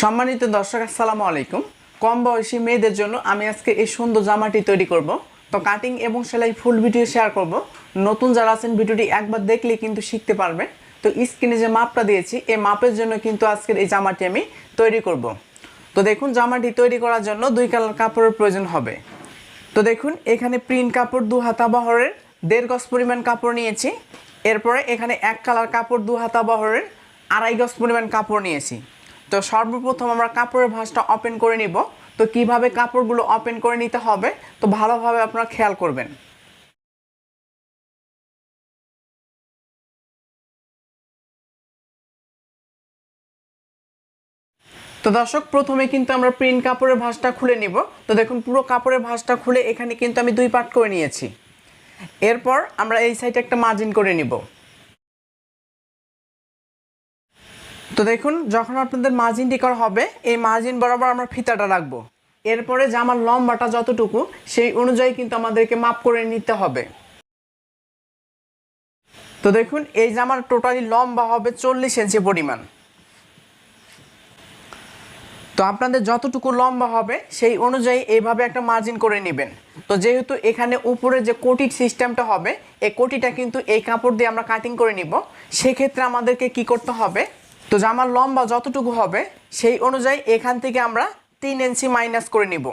সম্মানিত দর্শক, আসসালামু আলাইকুম। কম বয়সী মেয়েদের জন্য আমি আজকে এই সুন্দর জামাটি তৈরি করব। তো কাটিং এবং সেলাই ফুল ভিডিও শেয়ার করব। নতুন যারা আছেন, ভিডিওটি একবার দেখলে কিন্তু শিখতে পারবেন। তো স্ক্রিনে যে মাপটা দিয়েছি, এই মাপের জন্য কিন্তু আজকের এই জামাটি আমি তৈরি করব। তো দেখুন, জামাটি তৈরি করার জন্য দুই কালার কাপড়ের প্রয়োজন হবে। তো দেখুন, এখানে প্রিন্ট কাপড় দু হাতা বহরের দেড় গজ পরিমাণ কাপড় নিয়েছি। এরপরে এখানে এক কালার কাপড় দু হাতা বহরের আড়াই গজ পরিমাণ কাপড় নিয়েছি। তো সর্বপ্রথম আমরা কাপড়ের ভাঁজটা ওপেন করে নিব। তো কীভাবে কাপড়গুলো ওপেন করে নিতে হবে? তো ভালোভাবে আপনারা খেয়াল করবেন। তো দর্শক, প্রথমে কিন্তু আমরা প্রিন্ট কাপড়ের ভাঁজটা খুলে নিব। তো দেখুন, পুরো কাপড়ের ভাঁজটা খুলে এখানে কিন্তু আমি দুই পার্ট করে নিয়েছি। এরপর আমরা এই সাইডে একটা মার্জিন করে নিব। তো দেখুন, যখন আপনাদের মার্জিনটি করা হবে, এই মার্জিন বরাবর আমরা ফিতাটা রাখব। এরপরে জামার লম্বাটা যতটুকু, সেই অনুযায়ী কিন্তু আমাদেরকে মাপ করে নিতে হবে। তো দেখুন, এই জামার টোটালি লম্বা হবে চল্লিশ ইঞ্চি পরিমাণ। তো আপনাদের যতটুকু লম্বা হবে, সেই অনুযায়ী এইভাবে একটা মার্জিন করে নেবেন। তো যেহেতু এখানে উপরে যে কোটির সিস্টেমটা হবে, এই কোটিটা কিন্তু এই কাপড় দিয়ে আমরা কাটিং করে নিব। সেক্ষেত্রে আমাদেরকে কি করতে হবে তো জামার লম্বা যতটুকু হবে, সেই অনুযায়ী এখান থেকে আমরা তিন ইঞ্চি মাইনাস করে নিব।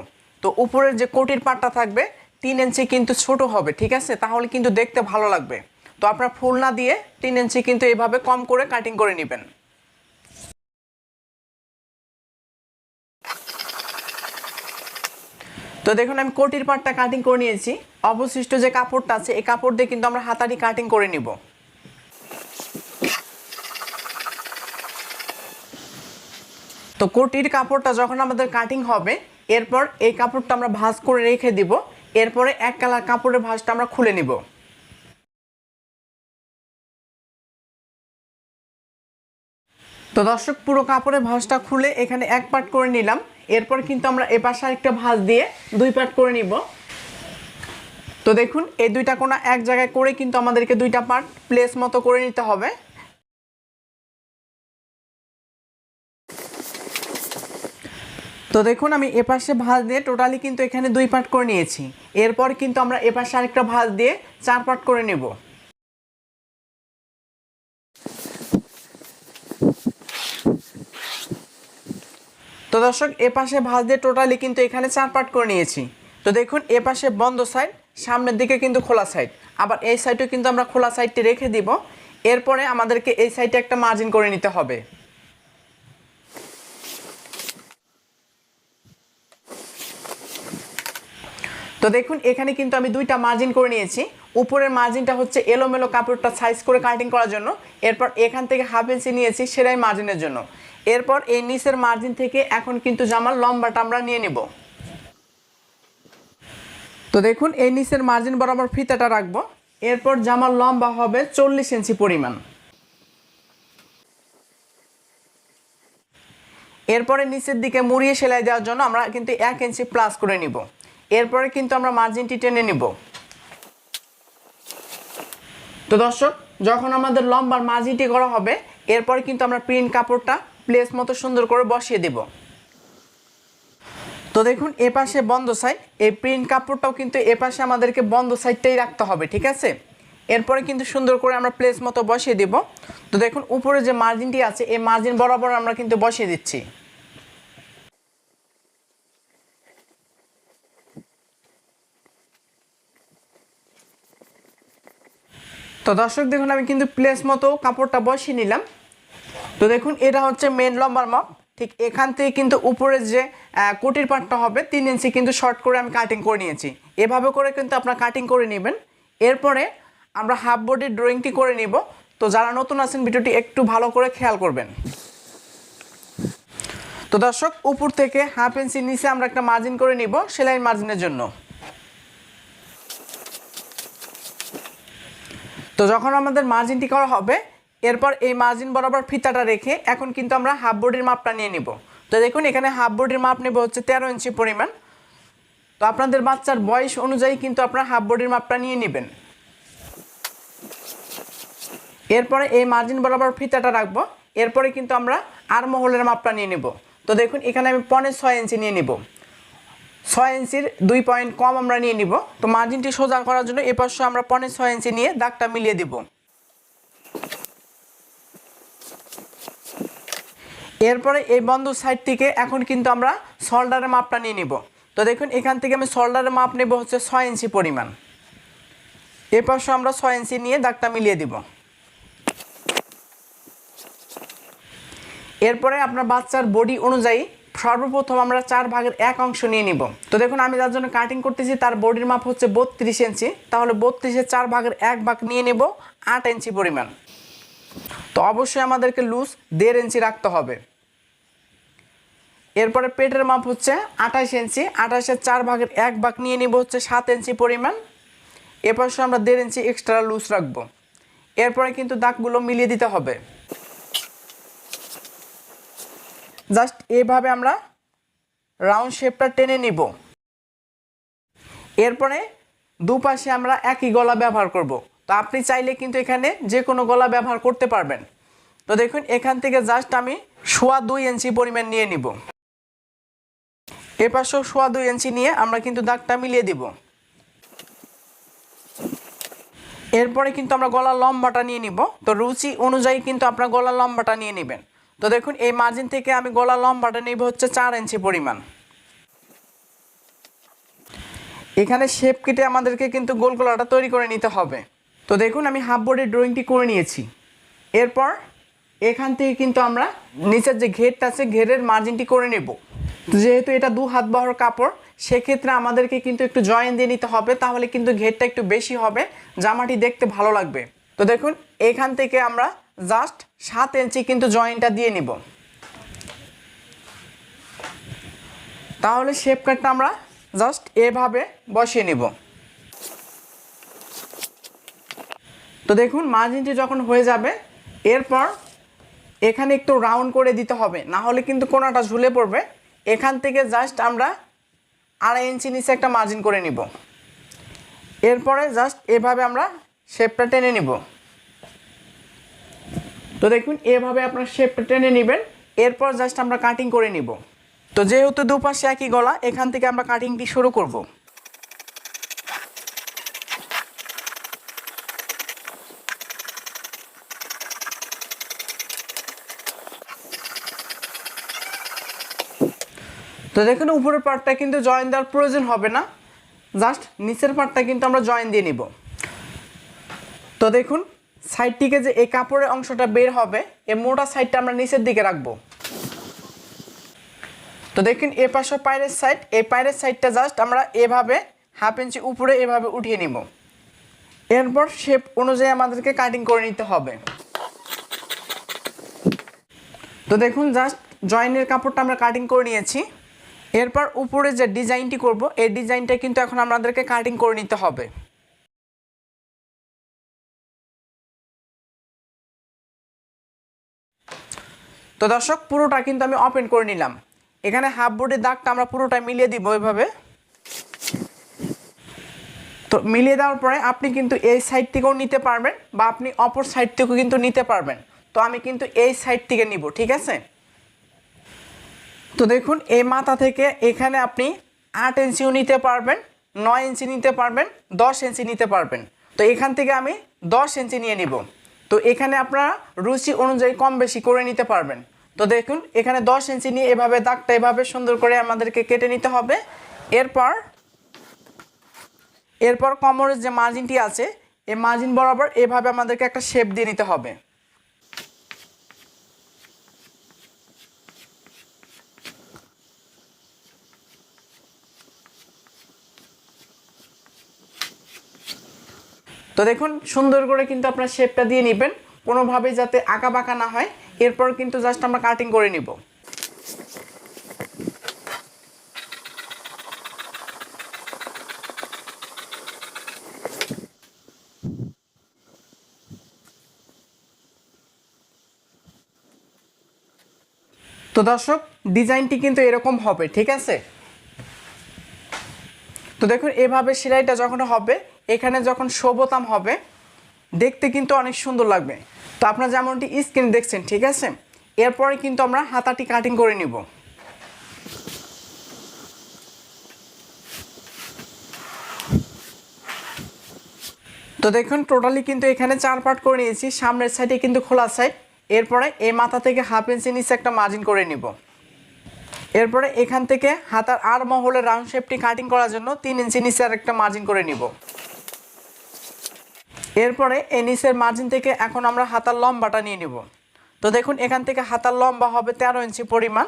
তো উপরের যে কোটির পাটটা থাকবে, তিন ইঞ্চি কিন্তু ছোট হবে, ঠিক আছে? তাহলে কিন্তু দেখতে ভালো লাগবে। তো আপনার ফুল না দিয়ে তিন ইঞ্চি কিন্তু এইভাবে কম করে কাটিং করে নেবেন। তো দেখুন, আমি কোটির পাটটা কাটিং করে নিয়েছি। অবশিষ্ট যে কাপড়টা আছে, এই কাপড় দিয়ে কিন্তু আমরা হাতারি কাটিং করে নিব। তো কোটির কাপড়টা যখন আমাদের কাটিং হবে, এরপর এই কাপড়টা আমরা ভাঁজ করে রেখে দিব, এরপরে এক কালার কাপড়ের ভাঁজটা আমরা খুলে নিব। তো দর্শক, পুরো কাপড়ের ভাঁজটা খুলে এখানে এক পার্ট করে নিলাম, এরপর কিন্তু আমরা এ পাশে আরেকটা ভাঁজ দিয়ে দুই পার্ট করে নিব। তো দেখুন, এই দুইটা কোনা এক জায়গায় করে কিন্তু আমাদেরকে দুইটা পার্ট প্লেস মতো করে নিতে হবে। তো দেখুন, আমি এপাশে ভাঁজ দিয়ে টোটালি কিন্তু এখানে দুই পার্ট করে নিয়েছি। এরপর কিন্তু আমরা এপাশে আরেকটা ভাঁজ দিয়ে চার পার্ট করে নেব। তো দর্শক, এপাশে ভাঁজ দিয়ে টোটালি কিন্তু এখানে চার পার্ট করে নিয়েছি। তো দেখুন, এপাশে বন্ধ সাইড সামনের দিকে কিন্তু খোলা সাইড আবার এই সাইডেও কিন্তু আমরা খোলা সাইডটি রেখে দিব। এরপরে আমাদেরকে এই সাইডে একটা মার্জিন করে নিতে হবে। তো দেখুন, এখানে কিন্তু আমি দুইটা মার্জিন করে নিয়েছি। উপরের মার্জিনটা হচ্ছে এলোমেলো কাপড়টা সাইজ করে কাটিং করার জন্য। এরপর এখান থেকে হাফ ইঞ্চি নিয়েছি সেলাই মার্জিনের জন্য। এরপর এই নিচের মার্জিন থেকে এখন কিন্তু জামার লম্বাটা আমরা নিয়ে নেব। তো দেখুন, এই নিচের মার্জিন বরাবর ফিতাটা রাখব। এরপর জামার লম্বা হবে চল্লিশ ইঞ্চি পরিমাণ। এরপরে নিচের দিকে মুড়িয়ে সেলাই দেওয়ার জন্য আমরা কিন্তু এক ইঞ্চি প্লাস করে নিব। এরপরে কিন্তু আমরা মার্জিনটি টেনে নিব। তো দর্শক, যখন আমাদের লম্বার মার্জিনটি করা হবে, এরপরে কিন্তু আমরা প্রিন্ট কাপড়টা প্লেস মতো সুন্দর করে বসিয়ে দেব। তো দেখুন, এ পাশে বন্ধ সাইড এই প্রিন্ট কাপড়টাও কিন্তু এ পাশে আমাদেরকে বন্ধ সাইডটাই রাখতে হবে, ঠিক আছে? এরপরে কিন্তু সুন্দর করে আমরা প্লেস মতো বসিয়ে দেব। তো দেখুন, উপরে যে মার্জিনটি আছে, এই মার্জিন বরাবর আমরা কিন্তু বসিয়ে দিচ্ছি। তো দর্শক, দেখুন, আমি কিন্তু প্লেস মতো কাপড়টা বসিয়ে নিলাম। তো দেখুন, এটা হচ্ছে মেন লম্বার মাপ ঠিক এখান থেকে কিন্তু উপরে যে কোটির পাটটা হবে, তিন ইঞ্চি কিন্তু শর্ট করে আমি কাটিং করে নিয়েছি। এভাবে করে কিন্তু আপনার কাটিং করে নেবেন। এরপরে আমরা হাফ বডির ড্রয়িংটি করে নিব। তো যারা নতুন আছেন, ভিডিওটি একটু ভালো করে খেয়াল করবেন। তো দর্শক, উপর থেকে হাফ ইঞ্চি নিচে আমরা একটা মার্জিন করে নিব, সেলাই মার্জিনের জন্য। তো যখন আমাদের মার্জিনটি করা হবে, এরপর এই মার্জিন বরাবর ফিতাটা রেখে এখন কিন্তু আমরা হাফ বডির মাপটা নিয়ে নিব। তো দেখুন, এখানে হাফ বডির মাপ নেব হচ্ছে তেরো ইঞ্চি পরিমাণ। তো আপনাদের বাচ্চার বয়স অনুযায়ী কিন্তু আপনারা হাফ বডির মাপটা নিয়ে নেবেন। এরপরে এই মার্জিন বরাবর ফিতাটা রাখব। এরপরে কিন্তু আমরা আর মহলের মাপটা নিয়ে নেব। তো দেখুন, এখানে আমি পনে ছয় ইঞ্চি নিয়ে নিব। ছয় ইঞ্চির দুই পয়েন্ট কম আমরা নিয়ে নিব। তো মার্জিনটি সোজা করার জন্য এ আমরা পনে ছয় ইঞ্চি নিয়ে দাগটা মিলিয়ে দিব। এরপরে এই বন্ধ সাইড থেকে এখন কিন্তু আমরা শোল্ডারের মাপটা নিয়ে নিব। তো দেখুন, এখান থেকে আমি শোল্ডারের মাপ নেব হচ্ছে ছয় ইঞ্চি পরিমাণ। এ পাশে আমরা ছয় ইঞ্চি নিয়ে দাগটা মিলিয়ে দিব। এরপরে আপনার বাচ্চার বডি অনুযায়ী সর্বপ্রথম আমরা চার ভাগের এক অংশ নিয়ে নিব। তো দেখুন, আমি যার জন্য কাটিং করতেছি, তার বডির মাপ হচ্ছে বত্রিশ ইঞ্চি। তাহলে বত্রিশের চার ভাগের এক ভাগ নিয়ে নেব আট ইঞ্চি পরিমাণ। তো অবশ্যই আমাদেরকে লুজ দেড় ইঞ্চি রাখতে হবে। এরপরে পেটের মাপ হচ্ছে আঠাশ ইঞ্চি। আঠাশের চার ভাগের এক ভাগ নিয়ে নিব হচ্ছে সাত ইঞ্চি পরিমাণ। এপাশে আমরা দেড় ইঞ্চি এক্সট্রা লুজ রাখব। এরপরে কিন্তু দাগগুলো মিলিয়ে দিতে হবে। জাস্ট এভাবে আমরা রাউন্ড শেপটা টেনে নিব। এরপরে দুপাশে আমরা একই গলা ব্যবহার করব। তো আপনি চাইলে কিন্তু এখানে যে কোনো গলা ব্যবহার করতে পারবেন। তো দেখুন, এখান থেকে জাস্ট আমি সোয়া দুই ইঞ্চি পরিমাণ নিয়ে নিব। এপাশেও পাশেও সোয়া দুই ইঞ্চি নিয়ে আমরা কিন্তু দাগটা মিলিয়ে দিব। এরপরে কিন্তু আমরা গলার লম্বাটা নিয়ে নিব। তো রুচি অনুযায়ী কিন্তু আপনার গলার লম্বাটা নিয়ে নেবেন। তো দেখুন, এই মার্জিন থেকে আমি গলা লম্বাটা নিব হচ্ছে চার ইঞ্চি পরিমাণ। এখানে শেপ কেটে আমাদেরকে কিন্তু গোল গলাটা তৈরি করে নিতে হবে। তো দেখুন, আমি হাফ বোর্ডের ড্রয়িংটি করে নিয়েছি। এরপর এখান থেকে কিন্তু আমরা নিচের যে ঘেরটা আছে, ঘেরের মার্জিনটি করে নেব। যেহেতু এটা দু হাত বহর কাপড়, সেক্ষেত্রে আমাদেরকে কিন্তু একটু জয়েন দিয়ে নিতে হবে, তাহলে কিন্তু ঘেরটা একটু বেশি হবে, জামাটি দেখতে ভালো লাগবে। তো দেখুন, এখান থেকে আমরা জাস্ট সাত ইঞ্চি কিন্তু জয়েন্টটা দিয়ে নিব। তাহলে শেপ কাটটা আমরা জাস্ট এভাবে বসিয়ে নিব। তো দেখুন মার্জিনটি যখন হয়ে যাবে, এরপর এখানে একটু রাউন্ড করে দিতে হবে, না হলে কিন্তু কোনোটা ঝুলে পড়বে। এখান থেকে জাস্ট আমরা আড়াই ইঞ্চি নিচে একটা মার্জিন করে নিব। এরপরে জাস্ট এভাবে আমরা শেপটা টেনে নিব। তো দেখুন, এভাবে আপনার শেপটা টেনে নেবেন। এরপর জাস্ট আমরা কাটিং করে নিব। তো যেহেতু দুপাশে একই গলা, এখান থেকে আমরা কাটিংটি শুরু করব। তো দেখুন, উপরের পার্টটা কিন্তু জয়েন দেওয়ার প্রয়োজন হবে না। জাস্ট নিচের পার্টটা কিন্তু আমরা জয়েন দিয়ে নিব। তো দেখুন সাইড থেকে যে এই কাপড়ের অংশটা বের হবে, এই মোটা সাইডটা আমরা নিচের দিকে রাখব। তো দেখুন, এ পাশে পায়ের সাইড, এই পায়ের সাইডটা জাস্ট আমরা এভাবে হাফ ইঞ্চি উপরে এভাবে উঠিয়ে নিব। এরপর শেপ অনুযায়ী আমাদেরকে কাটিং করে নিতে হবে। তো দেখুন, জাস্ট জয়েনের কাপড়টা আমরা কাটিং করে নিয়েছি। এরপর উপরে যে ডিজাইনটি করব, এই ডিজাইনটা কিন্তু এখন আমাদেরকে কাটিং করে নিতে হবে। তো দর্শক, পুরোটা কিন্তু আমি ওপেন করে নিলাম। এখানে হাফ বোর্ডের দাগটা আমরা পুরোটা মিলিয়ে দিব এভাবে। তো মিলিয়ে দেওয়ার পরে আপনি কিন্তু এই সাইড থেকেও নিতে পারবেন বা আপনি অপর সাইড থেকেও কিন্তু নিতে পারবেন। তো আমি কিন্তু এই সাইড থেকে নিব, ঠিক আছে? তো দেখুন, এই মাথা থেকে এখানে আপনি আট ইঞ্চিও নিতে পারবেন, নয় ইঞ্চি নিতে পারবেন, দশ ইঞ্চি নিতে পারবেন। তো এখান থেকে আমি দশ ইঞ্চি নিয়ে নিব। তো এখানে আপনারা রুচি অনুযায়ী কম বেশি করে নিতে পারবেন। তো দেখুন, এখানে দশ ইঞ্চি নিয়ে এভাবে দাগটা এভাবে সুন্দর করে আমাদেরকে কেটে নিতে হবে। এরপর এরপর কোমরের যে মার্জিনটি আছে, এই মার্জিন বরাবর এভাবে আমাদেরকে একটা শেপ দিয়ে নিতে হবে। তো দেখুন, সুন্দর করে কিন্তু আপনার শেপটা দিয়ে নেবেন। কোনোভাবেই যাতে আঁকা বাঁকা না হয়। এরপর কিন্তু জাস্ট আমরা কাটিং করে নিব। তো দর্শক, ডিজাইনটি কিন্তু এরকম হবে, ঠিক আছে? তো দেখুন, এভাবে সেলাইটা যখন হবে, এখানে যখন শোবোতাম হবে, দেখতে কিন্তু অনেক সুন্দর লাগবে। আপনারা যেমনটি স্ক্রিন দেখছেন, ঠিক আছে? এরপরে কিন্তু আমরা হাতাটি কাটিং করে নিব। তো দেখুন টোটালি কিন্তু এখানে চার পার্ট করে নিয়েছি। সামনের সাইডে কিন্তু খোলা সাইড এরপরে এই মাথা থেকে হাফ ইঞ্চি নিচে একটা মার্জিন করে নিব। এরপরে এখান থেকে হাতার আর মহলের রাউন্ড শেপটি কাটিং করার জন্য তিন ইঞ্চি নিচে আর একটা মার্জিন করে নিব। এরপরে এই নিচের মার্জিন থেকে এখন আমরা হাতার লম্বাটা নিয়ে নিব। তো দেখুন, এখান থেকে হাতার লম্বা হবে তেরো ইঞ্চি পরিমাণ।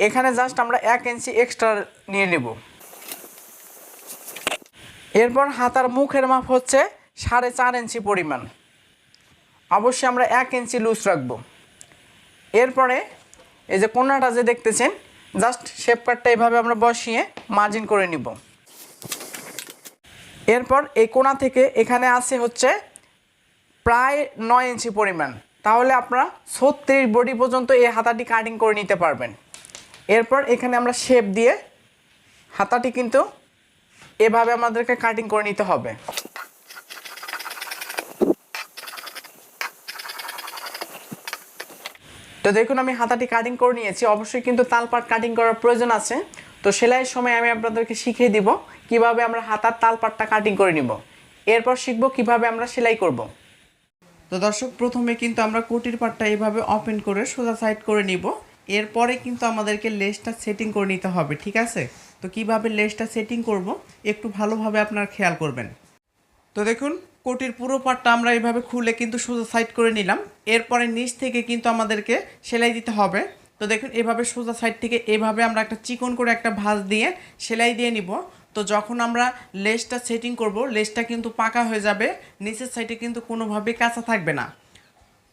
এখানে জাস্ট আমরা এক ইঞ্চি এক্সট্রা নিয়ে নেব। এরপর হাতার মুখের মাপ হচ্ছে সাড়ে চার ইঞ্চি পরিমাণ। অবশ্যই আমরা এক ইঞ্চি লুজ রাখব। এরপরে এই যে কোনাটা যে দেখতেছেন জাস্ট শেপ কাটটা এইভাবে আমরা বসিয়ে মার্জিন করে নিব। এরপর এই কোণা থেকে এখানে আছে হচ্ছে প্রায় নয় ইঞ্চি পরিমাণ। তাহলে আপনারা ছত্রিশ বডি পর্যন্ত এই হাতাটি কাটিং করে নিতে পারবেন। এরপর এখানে আমরা শেপ দিয়ে হাতাটি কিন্তু এভাবে আমাদেরকে কাটিং করে নিতে হবে। তো দেখুন আমি হাতাটি কাটিং করে নিয়েছি। অবশ্যই কিন্তু তালপাট কাটিং করার প্রয়োজন আছে। তো সেলাইয়ের সময় আমি আপনাদেরকে শিখিয়ে দিব কীভাবে আমরা হাতার তালপাটটা কাটিং করে নিব। এরপর শিখব কীভাবে আমরা সেলাই করব। তো দর্শক, প্রথমে কিন্তু আমরা কোটির পাটটা এইভাবে ওপেন করে সোজা সাইড করে নিব। এরপরে কিন্তু আমাদেরকে লেসটা সেটিং করে নিতে হবে, ঠিক আছে? তো কীভাবে লেসটা সেটিং করব একটু ভালোভাবে আপনারা খেয়াল করবেন। তো দেখুন, কোটির পুরো পাটটা আমরা এইভাবে খুলে কিন্তু সোজা সাইড করে নিলাম। এরপরে নিচ থেকে কিন্তু আমাদেরকে সেলাই দিতে হবে। তো দেখুন, এভাবে সোজা সাইড থেকে এভাবে আমরা একটা চিকন করে একটা ভাঁজ দিয়ে সেলাই দিয়ে নিব। তো যখন আমরা লেসটা সেটিং করব, লেসটা কিন্তু পাকা হয়ে যাবে, নিচের সাইডে কিন্তু কোনোভাবে কাঁচা থাকবে না।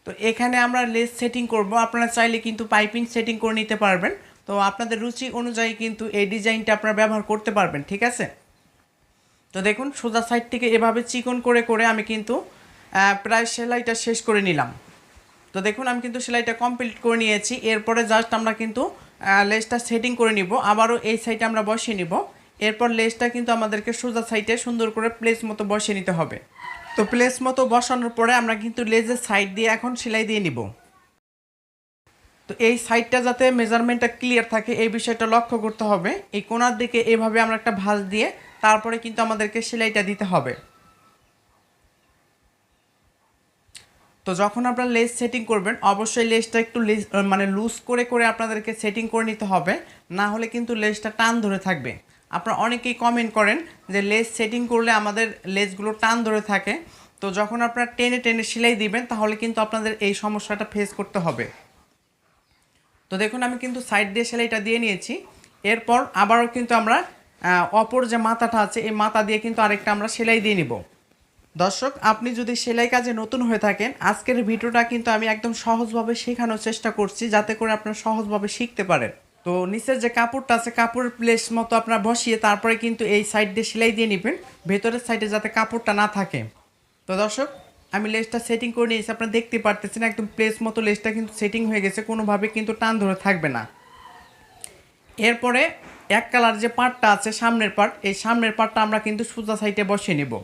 তো এখানে আমরা লেস সেটিং করব। আপনারা চাইলে কিন্তু পাইপিং সেটিং করে নিতে পারবেন। তো আপনাদের রুচি অনুযায়ী কিন্তু এই ডিজাইনটা আপনারা ব্যবহার করতে পারবেন, ঠিক আছে? তো দেখুন, সোজা সাইড থেকে এভাবে চিকন করে করে আমি কিন্তু প্রায় সেলাইটা শেষ করে নিলাম। তো দেখুন, আমি কিন্তু সেলাইটা কমপ্লিট করে নিয়েছি। এরপরে জাস্ট আমরা কিন্তু লেসটা সেটিং করে নিব। আবারও এই সাইডে আমরা বসিয়ে নিব। এরপর লেসটা কিন্তু আমাদেরকে সোজা সাইডে সুন্দর করে প্লেস মতো বসিয়ে নিতে হবে। তো প্লেস মতো বসানোর পরে আমরা কিন্তু লেজের সাইড দিয়ে এখন সেলাই দিয়ে নিব। তো এই সাইডটা যাতে মেজারমেন্টটা ক্লিয়ার থাকে, এই বিষয়টা লক্ষ্য করতে হবে। এই কোনার দিকে এভাবে আমরা একটা ভাঁজ দিয়ে তারপরে কিন্তু আমাদেরকে সেলাইটা দিতে হবে। তো যখন আপনারা লেস সেটিং করবেন, অবশ্যই লেসটা একটু মানে লুজ করে করে আপনাদেরকে সেটিং করে নিতে হবে। না হলে কিন্তু লেসটা টান ধরে থাকবে। আপনারা অনেকেই কমেন্ট করেন যে লেস সেটিং করলে আমাদের লেসগুলো টান ধরে থাকে। তো যখন আপনারা টেনে টেনে সেলাই দিবেন, তাহলে কিন্তু আপনাদের এই সমস্যাটা ফেস করতে হবে। তো দেখুন, আমি কিন্তু সাইড দিয়ে সেলাইটা দিয়ে নিয়েছি। এরপর আবারও কিন্তু আমরা অপর যে মাথাটা আছে, এই মাথা দিয়ে কিন্তু আরেকটা আমরা সেলাই দিয়ে নিব। দর্শক, আপনি যদি সেলাই কাজে নতুন হয়ে থাকেন, আজকের ভিডিওটা কিন্তু আমি একদম সহজভাবে শেখানোর চেষ্টা করছি, যাতে করে আপনারা সহজভাবে শিখতে পারেন। তো নিচের যে কাপড়টা আছে, কাপড়ের প্লেস মতো আপনার বসিয়ে তারপরে কিন্তু এই সাইড দিয়ে সেলাই দিয়ে নেবেন, ভেতরের সাইডে যাতে কাপড়টা না থাকে। তো দর্শক, আমি লেসটা সেটিং করে নিয়েছি, আপনারা দেখতে পারতেছেন, একদম প্লেস মতো লেসটা কিন্তু সেটিং হয়ে গেছে, কোনোভাবে কিন্তু টান ধরে থাকবে না। এরপরে এক কালার যে পার্টটা আছে, সামনের পার্ট এই সামনের পার্টটা আমরা কিন্তু সোজা সাইডে বসিয়ে নেব।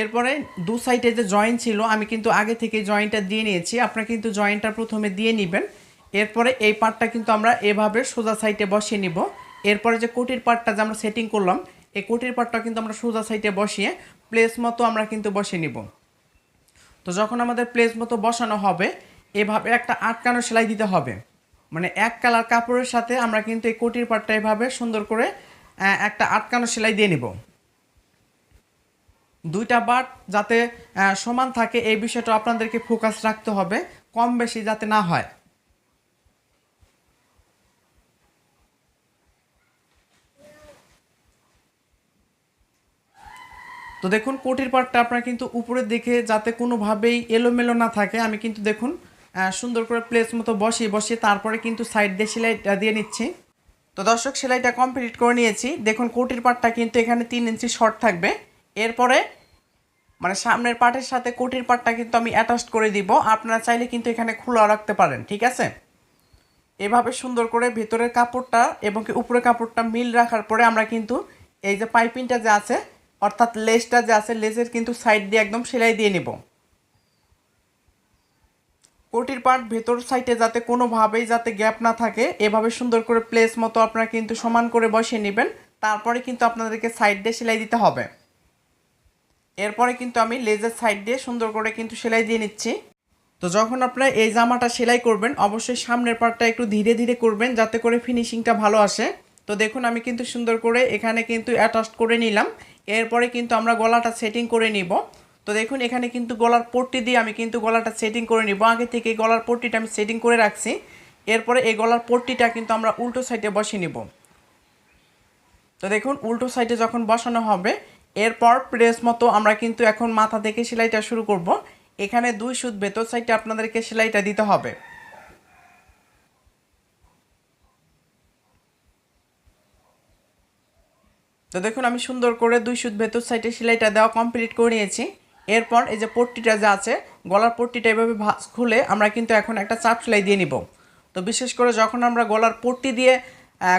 এরপরে দু সাইডে যে জয়েন্ট ছিল, আমি কিন্তু আগে থেকে জয়েন্টটা দিয়ে নিয়েছি। আপনারা কিন্তু জয়েন্টটা প্রথমে দিয়ে নেবেন। এরপরে এই পার্টটা কিন্তু আমরা এভাবে সোজা সাইডে বসিয়ে নিব। এরপরে যে কোটির পার্টটা যে আমরা সেটিং করলাম, এই কোটির পার্টটা কিন্তু আমরা সোজা সাইডে বসিয়ে প্লেস মতো আমরা কিন্তু বসিয়ে নিব। তো যখন আমাদের প্লেস মতো বসানো হবে, এভাবে একটা আটকানো সেলাই দিতে হবে। মানে এক কালার কাপড়ের সাথে আমরা কিন্তু এই কোটির পাটটা এভাবে সুন্দর করে একটা আটকানো সেলাই দিয়ে নিব। দুইটা বাট যাতে সমান থাকে, এই বিষয়টা আপনাদেরকে ফোকাস রাখতে হবে, কম বেশি যাতে না হয়। তো দেখুন, কোটির পাটটা আপনারা কিন্তু উপরের দিকে যাতে কোনোভাবেই এলোমেলো না থাকে, আমি কিন্তু দেখুন সুন্দর করে প্লেস মতো বসিয়ে বসিয়ে তারপরে কিন্তু সাইড দিয়ে সেলাইটা দিয়ে নিচ্ছি। তো দর্শক, সেলাইটা কমপ্লিট করে নিয়েছি। দেখুন, কোটির পাটটা কিন্তু এখানে তিন ইঞ্চি শর্ট থাকবে। এরপরে মানে সামনের পাটের সাথে কোটির পাটটা কিন্তু আমি অ্যাটাচ করে দিব। আপনারা চাইলে কিন্তু এখানে খোলা রাখতে পারেন, ঠিক আছে? এভাবে সুন্দর করে ভেতরের কাপড়টা এবং কি উপরের কাপড়টা মিল রাখার পরে আমরা কিন্তু এই যে পাইপিংটা যে আছে, অর্থাৎ লেসটা যে আছে, লেসের কিন্তু সাইড দিয়ে একদম সেলাই দিয়ে নেব। কোটির পার্ট ভেতর সাইডে যাতে কোনোভাবেই যাতে গ্যাপ না থাকে, এভাবে সুন্দর করে প্লেস মতো আপনারা কিন্তু সমান করে বসিয়ে নেবেন। তারপরে কিন্তু আপনাদেরকে সাইড দিয়ে সেলাই দিতে হবে। এরপরে কিন্তু আমি লেজের সাইড দিয়ে সুন্দর করে কিন্তু সেলাই দিয়ে নিচ্ছি। তো যখন আপনারা এই জামাটা সেলাই করবেন, অবশ্যই সামনের পার্টটা একটু ধীরে ধীরে করবেন যাতে করে ফিনিশিংটা ভালো আসে। তো দেখুন, আমি কিন্তু সুন্দর করে এখানে কিন্তু অ্যাটাচ করে নিলাম। এরপরে কিন্তু আমরা গলাটা সেটিং করে নিব। তো দেখুন, এখানে কিন্তু গলার পট্টি দিয়ে আমি কিন্তু গলাটা সেটিং করে নিব। আগে থেকে গলার পট্টিটা আমি সেটিং করে রাখছি। এরপরে এই গলার পট্টিটা কিন্তু আমরা উল্টো সাইডে বসিয়ে নিব। তো দেখুন, উল্টো সাইডে যখন বসানো হবে এরপর প্রেস মতো আমরা কিন্তু এখন মাথা থেকে সেলাইটা শুরু করব। এখানে দুই সুদ ভেতর সাইডে আপনাদেরকে সেলাইটা দিতে হবে। তো দেখুন, আমি সুন্দর করে দুই সুদ ভেতর সাইডে সেলাইটা দেওয়া কমপ্লিট করে নিয়েছি। এরপর এই যে পট্টিটা যা আছে, গলার পট্টিটা এভাবে খুলে আমরা কিন্তু এখন একটা চাপ সেলাই দিয়ে নিব। তো বিশেষ করে যখন আমরা গলার পট্টি দিয়ে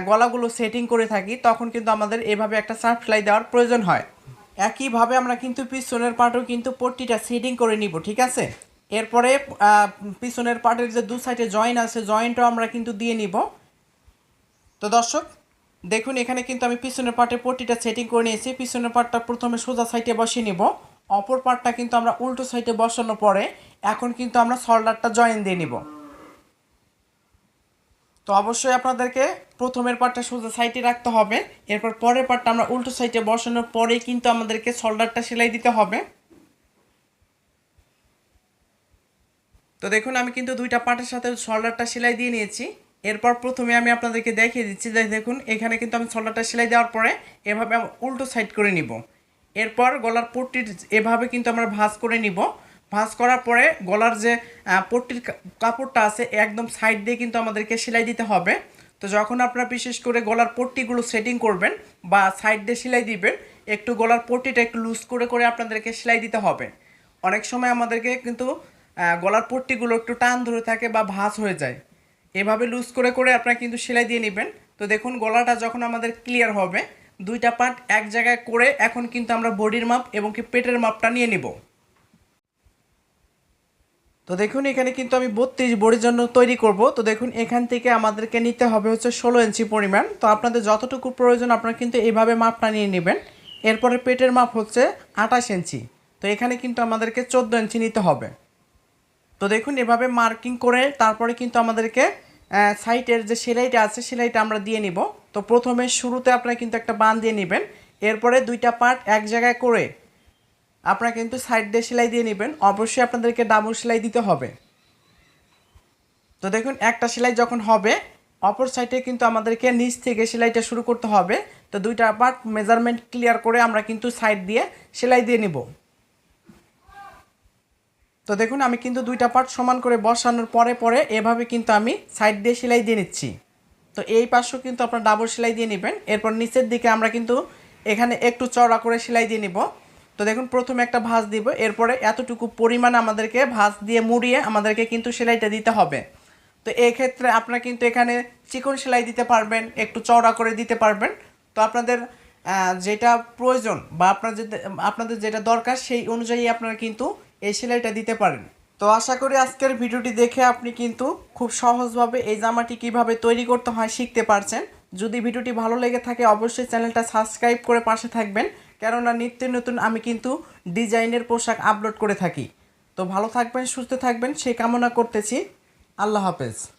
গলাগুলো সেটিং করে থাকি, তখন কিন্তু আমাদের এভাবে একটা চাপ সেলাই দেওয়ার প্রয়োজন হয়। একইভাবে আমরা কিন্তু পিছনের পার্টও কিন্তু পট্টিটা সেটিং করে নিব, ঠিক আছে? এরপরে পিছনের পার্টের যে দু সাইডে জয়েন আছে জয়েন্টও আমরা কিন্তু দিয়ে নিব। তো দর্শক, দেখুন, এখানে কিন্তু আমি পিছনের পার্টে পট্টিটা সেটিং করে নিয়েছি। পিছনের পার্টটা প্রথমে সোজা সাইডে বসিয়ে নিব। অপর পার্টটা কিন্তু আমরা উল্টো সাইডে বসানোর পরে এখন কিন্তু আমরা শোল্ডারটা জয়েন দিয়ে নিব। তো অবশ্যই আপনাদেরকে প্রথমের পার্টটা সোজা সাইডে রাখতে হবে। এরপর পরের পার্টটা আমরা উল্টো সাইডে বসানোর পরেই কিন্তু আমাদেরকে শোল্ডারটা সেলাই দিতে হবে। তো দেখুন, আমি কিন্তু দুইটা পার্টের সাথে শোল্ডারটা সেলাই দিয়ে নিয়েছি। এরপর প্রথমে আমি আপনাদেরকে দেখিয়ে দিচ্ছি যে দেখুন, এখানে কিন্তু আমি শোল্ডারটা সেলাই দেওয়ার পরে এভাবে আমি উল্টো সাইড করে নিব। এরপর গলার পট্টির এভাবে কিন্তু আমরা ভাঁজ করে নিব। ভাঁজ করার পরে গলার যে পট্টির কাপড়টা আছে একদম সাইড দিয়ে কিন্তু আমাদেরকে সেলাই দিতে হবে। তো যখন আপনারা বিশেষ করে গলার পট্টিগুলো সেটিং করবেন বা সাইড দিয়ে সেলাই দিবেন, একটু গলার পট্টিটা একটু লুজ করে করে আপনাদেরকে সেলাই দিতে হবে। অনেক সময় আমাদেরকে কিন্তু গলার পট্টিগুলো একটু টান ধরে থাকে বা ভাঁজ হয়ে যায়। এভাবে লুজ করে করে আপনারা কিন্তু সেলাই দিয়ে নেবেন। তো দেখুন গলাটা যখন আমাদের ক্লিয়ার হবে, দুইটা পার্ট এক জায়গায় করে এখন কিন্তু আমরা বডির মাপ এবং কি পেটের মাপটা নিয়ে নিব। তো দেখুন, এখানে কিন্তু আমি বত্রিশ বডির জন্য তৈরি করব। তো দেখুন, এখান থেকে আমাদেরকে নিতে হবে হচ্ছে ষোলো ইঞ্চি পরিমাণ। তো আপনাদের যতটুকু প্রয়োজন, আপনারা কিন্তু এইভাবে মাপটা নিয়ে নেবেন। এরপরে পেটের মাপ হচ্ছে আঠাশ ইঞ্চি। তো এখানে কিন্তু আমাদেরকে চোদ্দ ইঞ্চি নিতে হবে। তো দেখুন, এভাবে মার্কিং করে তারপরে কিন্তু আমাদেরকে সাইটের যে সেলাইটা আছে, সেলাইটা আমরা দিয়ে নিব। তো প্রথমে শুরুতে আপনারা কিন্তু একটা বান দিয়ে নেবেন। এরপরে দুইটা পার্ট এক জায়গায় করে আপনারা কিন্তু সাইড দিয়ে সেলাই দিয়ে নেবেন। অবশ্যই আপনাদেরকে ডাবল সেলাই দিতে হবে। তো দেখুন, একটা সেলাই যখন হবে, অপর সাইডে কিন্তু আমাদেরকে নিচ থেকে সেলাইটা শুরু করতে হবে। তো দুইটা পার্ট মেজারমেন্ট ক্লিয়ার করে আমরা কিন্তু সাইড দিয়ে সেলাই দিয়ে নিব। তো দেখুন, আমি কিন্তু দুইটা পার্ট সমান করে বসানোর পরে পরে এভাবে কিন্তু আমি সাইড দিয়ে সেলাই দিয়ে নিচ্ছি। তো এই পাশেও কিন্তু আপনার ডাবল সেলাই দিয়ে নেবেন। এরপর নিচের দিকে আমরা কিন্তু এখানে একটু চড়া করে সেলাই দিয়ে নিব। তো দেখুন, প্রথমে একটা ভাঁজ দিব। এরপরে এতটুকু পরিমাণ আমাদেরকে ভাঁজ দিয়ে মুড়িয়ে আমাদেরকে কিন্তু সেলাইটা দিতে হবে। তো এই ক্ষেত্রে আপনারা কিন্তু এখানে চিকন সেলাই দিতে পারবেন, একটু চওড়া করে দিতে পারবেন। তো আপনাদের যেটা প্রয়োজন বা আপনার আপনাদের যেটা দরকার সেই অনুযায়ী আপনারা কিন্তু এই সেলাইটা দিতে পারেন। তো আশা করি আজকের ভিডিওটি দেখে আপনি কিন্তু খুব সহজভাবে এই জামাটি কীভাবে তৈরি করতে হয় শিখতে পারছেন। যদি ভিডিওটি ভালো লেগে থাকে, অবশ্যই চ্যানেলটা সাবস্ক্রাইব করে পাশে থাকবেন। কেননা নিত্য নতুন আমি কিন্তু ডিজাইনের পোশাক আপলোড করে থাকি। তো ভালো থাকবেন, সুস্থ থাকবেন, সেই কামনা করতেছি। আল্লাহ হাফেজ।